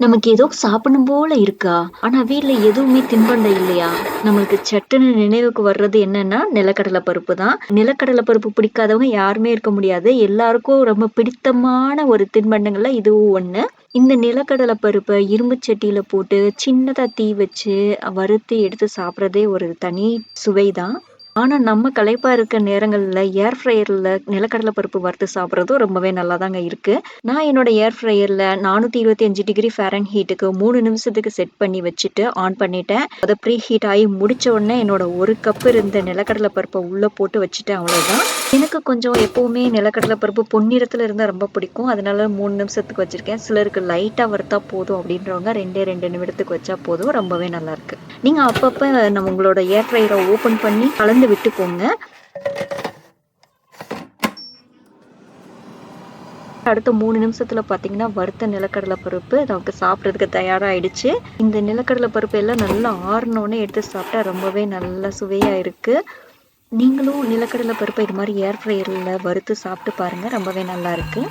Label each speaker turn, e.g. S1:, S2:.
S1: நமக்கு ஏதோ சாப்பிடணும் போல இருக்கா? ஆனா வீட்டுல எதுவுமே தின்பண்டம் இல்லையா? நம்மளுக்கு சட்டுன்னு நினைவுக்கு வர்றது என்னன்னா நிலக்கடலை பருப்பு தான். நிலக்கடலை பருப்பு பிடிக்காதவங்க யாருமே இருக்க முடியாது. எல்லாருக்கும் ரொம்ப பிடித்தமான ஒரு தின்பண்டங்கள்ல இதுவும் ஒண்ணு. இந்த நிலக்கடலை பருப்பை இரும்பு சட்டியில போட்டு சின்னதா தீ வச்சு வறுத்து எடுத்து சாப்பிட்றதே ஒரு தனி சுவைதான். ஆனா நம்ம களைப்பா இருக்க நேரங்கள்ல ஏர் ஃப்ரையர்ல நிலக்கடலை பருப்பு வறுத்து சாப்பிட்றதும் ரொம்பவே நல்லாதாங்க இருக்கு. நான் என்னோட ஏர் ஃப்ரையர்ல நானூத்தி இருபத்தி அஞ்சு டிகிரி ஃபேரன் ஹீட்டுக்கு மூணு நிமிஷத்துக்கு செட் பண்ணி வச்சுட்டு ஆன் பண்ணிட்டேன். அதை ப்ரீ ஹீட் ஆகி முடிச்ச உடனே என்னோட ஒரு கப் இருந்த நிலக்கடலை பருப்பை உள்ள போட்டு வச்சுட்டேன் அவ்வளோதான். எனக்கு கொஞ்சம் எப்பவுமே நிலக்கடலை பருப்பு பொன்னிறத்துல இருந்தா ரொம்ப பிடிக்கும். அதனால மூணு நிமிஷத்துக்கு வச்சிருக்கேன். சிலருக்கு லைட்டா வறுத்தா போதும் அப்படின்றவங்க ரெண்டே ரெண்டு நிமிடத்துக்கு வச்சா போதும். ரொம்பவே நல்லாயிருக்கு நீங்கள் நீங்க அப்பப்ப நம்ம உங்களோட ஏர் ஃப்ரையரை ஓப்பன் பண்ணி கலந்து விட்டுக்கோங்க அடுத்த மூணு நிமிஷத்துல பாத்தீங்கன்னா வறுத்த நிலக்கடலை பருப்பு நமக்கு சாப்பிட்றதுக்கு தயாராகிடுச்சு இந்த நிலக்கடலை பருப்பு எல்லாம் நல்லா ஆறினோடனே எடுத்து சாப்பிட்டா ரொம்பவே நல்லா சுவையா இருக்கு. நீங்களும் நிலக்கடலை பருப்பை இது மாதிரி ஏர் ஃப்ரையரில் வறுத்து சாப்பிட்டு பாருங்க ரொம்பவே நல்லா இருக்கு.